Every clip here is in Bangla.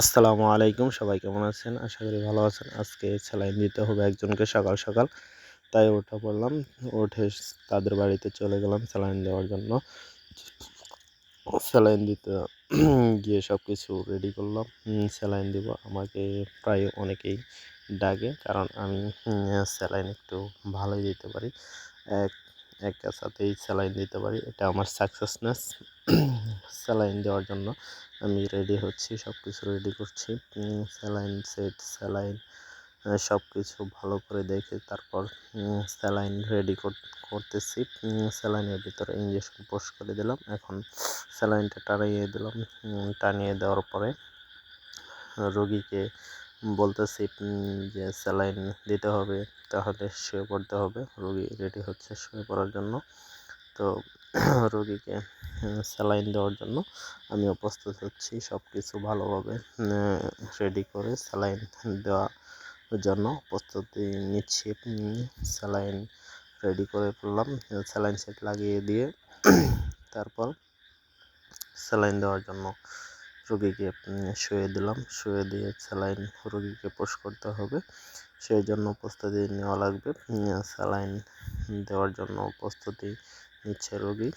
আসসালামু আলাইকুম, সবাই কেমন আছেন? আশা করি ভালো আছেন। আজকে স্যালাইন দিতে হবে একজনকে সকাল সকাল। তাই ওঠা পড়লাম, উঠে তাদের বাড়িতে চলে গেলাম স্যালাইন দেওয়ার জন্য। স্যালাইন দিতে, গিয়ে সব কিছু রেডি করলাম স্যালাইন দিব। আমাকে প্রায় অনেকেই ডাকে, কারণ আমি স্যালাইন একটু ভালোই দিতে পারি। এক এক সাথেই স্যালাইন দিতে পারি। এটা আমার সাকসেসনেস স্যালাইন দেওয়ার জন্য আমি রেডি হচ্ছি সব কিছু রেডি করছি স্যালাইন সেট স্যালাইন সব কিছু ভালো করে দেখে তারপর স্যালাইন রেডি করতেছি। স্যালাইনের ভিতরে ইঞ্জেকশন পোস্ট করে দিলাম। এখন স্যালাইনটা টানিয়ে দিলাম। টানিয়ে দেওয়ার পরে রোগীকে বলতেছি যে স্যালাইন দিতে হবে, তাহলে শুয়ে পড়তে হবে। রোগী রেডি হচ্ছে শুয়ে পড়ার জন্য। তো রোগীকে স্যালাইন দেওয়ার জন্য আমিও প্রস্তুত হচ্ছি সব কিছু ভালোভাবে রেডি করে স্যালাইন দেওয়ার জন্য প্রস্তুতি নিচ্ছি। স্যালাইন রেডি করে ফেললাম, স্যালাইন সেট লাগিয়ে দিয়ে তারপর স্যালাইন দেওয়ার জন্য রোগীকে শুয়ে দিলাম। শুয়ে দিয়ে স্যালাইন রোগীকে পোষ করতে হবে। সেই জন্য প্রস্তুতি নেওয়া লাগবে। স্যালাইন দেওয়ার জন্য প্রস্তুতি নিচ্ছে রোগী।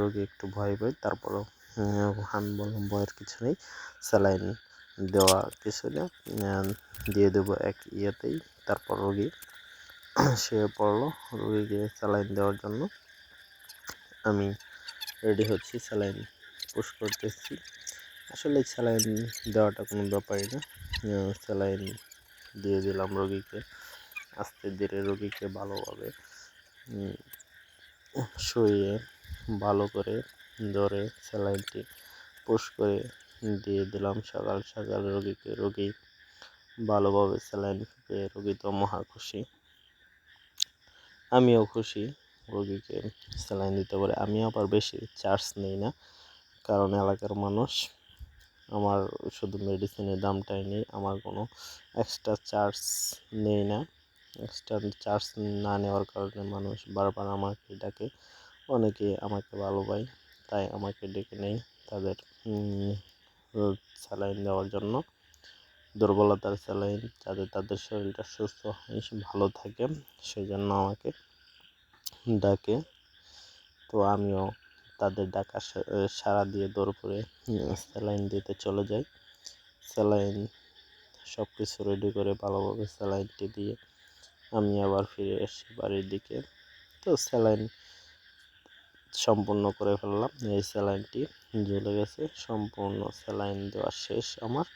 রোগী একটু ভয় পায়, তারপরও আমি বললাম ভয়ের কিছু নেই। স্যালাইন দেওয়া কিছু না। দিয়ে দেবো এক ইয়েতেই। তারপর রোগী শুয়ে পড়ল। রোগীকে স্যালাইন দেওয়ার জন্য আমি রেডি হচ্ছি। স্যালাইন পুশ করতেছি। আসলে স্যালাইন দেওয়াটা কোনো ব্যাপারই না। স্যালাইন দিয়ে দিলাম রোগীকে। আস্তে ধীরে রোগীকে ভালোভাবে শুয়ে ভালো করে ধরে স্যালাইনটি পুশ করে দিয়ে দিলাম। সকাল সকাল রোগীকে, রোগী ভালোভাবে স্যালাইন পেয়ে রোগী তো মহা খুশি। আমিও খুশি রোগীকে স্যালাইন দিতে পারে। আমি আবার বেশি চার্জ নেই না, কারণ এলাকার মানুষ আমার শুধু মেডিসিনের দামটাই নেই, আমার কোনো এক্সট্রা চার্জ নেই না। এক্সট্রা চার্জ না নেওয়ার কারণে মানুষ বারবার আমাকে ডাকে, অনেকে আমাকে ভালো পায় তাই আমাকে ডেকে নেই তাদের স্যালাইন দেওয়ার জন্য। দুর্বলতার স্যালাইন যাতে তাদের শরীরটা সুস্থ হয়, ভালো থাকে সেই জন্য আমাকে ডাকে। তো আমিও তাদের ডাকা সারা দিয়ে দৌড় করে স্যালাইন দিতে চলে যাই স্যালাইন সব কিছু রেডি করে ভালোভাবে স্যালাইনটি দিয়ে আমি আবার ফিরে এসি বাড়ির দিকে। তো স্যালাইন সম্পূর্ণ করে ফেললাম। এই স্যালাইনটি জ্বলে গেছে। সম্পূর্ণ স্যালাইন দেওয়া শেষ আমার।